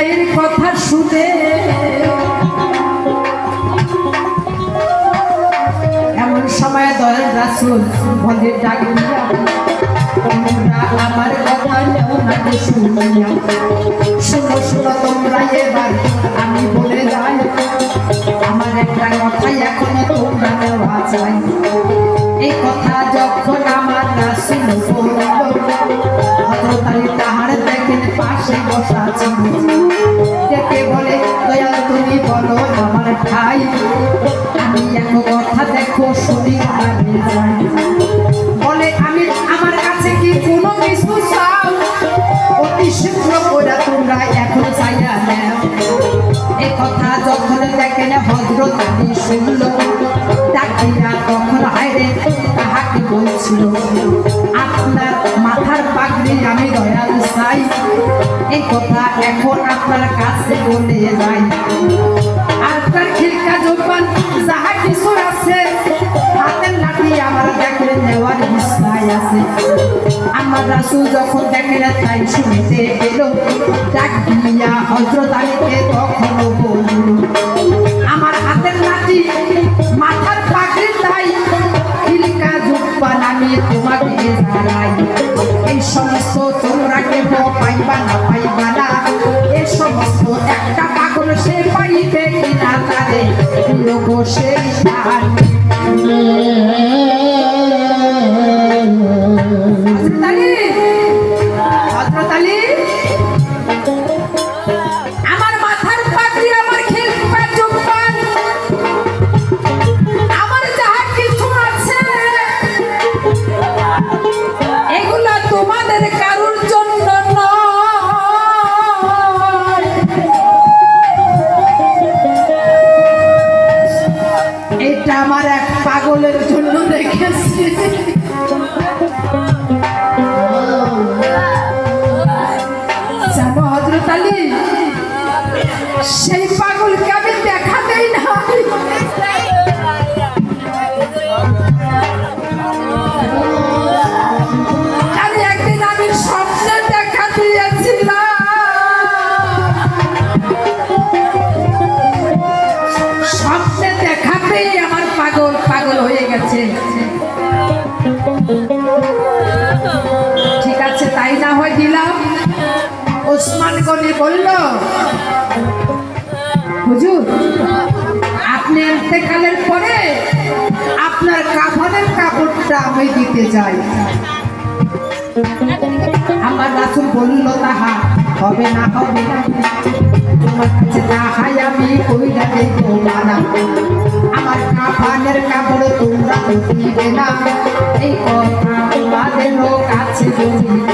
মায়ের কথা শুনে। এমন সময় দয়াল রাসুল বলে, ডাক আমার কথা নেও না শুনিয়া। শুনো শুনো, তোমরা এবার আমি বলে যাই, আমার একটা কথাই এখনও তোমরা নেওয়া এই কথা যখন শুনল ডাকিয়া তখন তাহাকে বলছিল, আপনার মাথার পাগড়ি আমি দয়াল চাই। এই কথা এখন আপনার কাছে বলে যাই। আপনার খিলকা জোপান যাহা কিছু আছে, হাতের লাঠি আমার দেখলে নেওয়ার ইচ্ছাই আছে। আমার রাসুল যখন দেখেন তাই শুনতে এলো ডাক দিয়া হজরত আলীকে তখনও বলল আমার হাতের সেই পাগলকে ওসমান গনি বলল, হুজুর, আপনি ইন্তেকালের পরে আপনার কাফনের কাপড়টা আমি দিতে যাই আমার রাসুল বলল, তাহা হবে না হবে না। তোমার কাছে তাহাই আমি কইরা দেব মানা আমার কাফানের কাপড় তোমরা দিবে না। এই কথা তোমাদের কাছে বলি না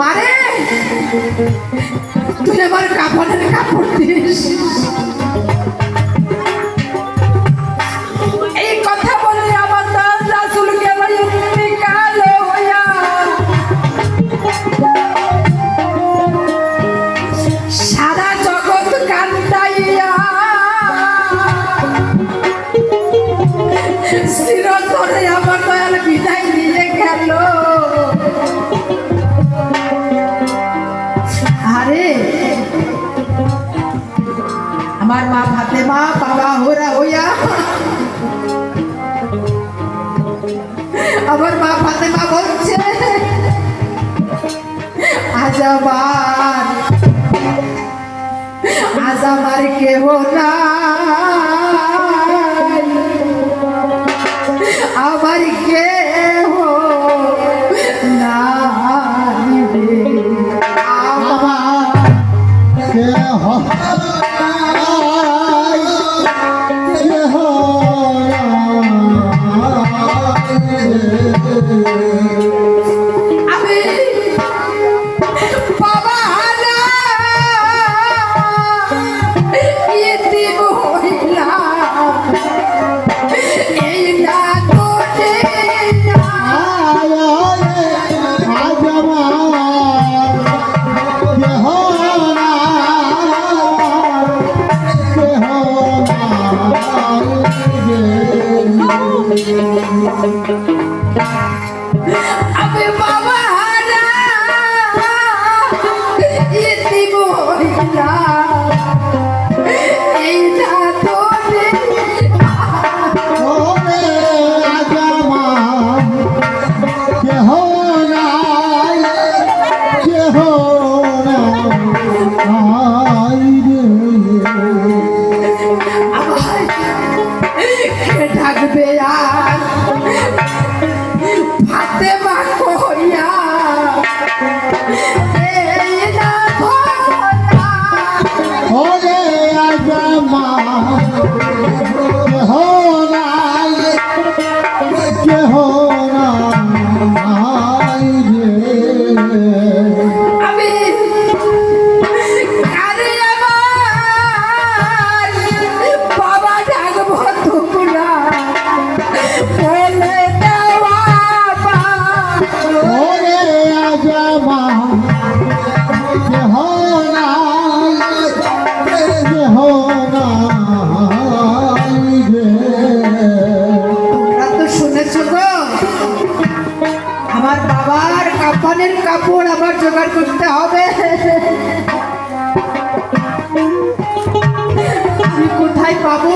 মারে তুই আমার কাপড়ের কাপড় দিস। আমার আজ আমার কেহ নাই। আমি বাবা হারা ইতি মহিলা এইটা করতে হবে। আমি কোথায় পাবো?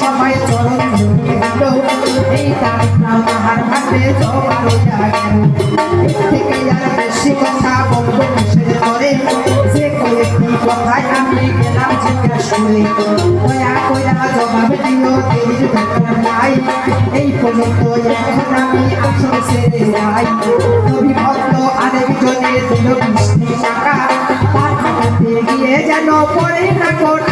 সময় চরণ এই তার আমার হাতে জমা থেকে আর বেশি কথা বলব কিসের করে? সে করে কি কথায় আমি গেলাম জিজ্ঞাসা শুনে দয়া কইরা জবাব দিল দেরির নাই। এই পর্যন্ত এখন আমি আসল ছেড়ে যাই। নবী আরেকজনের দিল বৃষ্টি টাকা তার গিয়ে যেন পরে না করে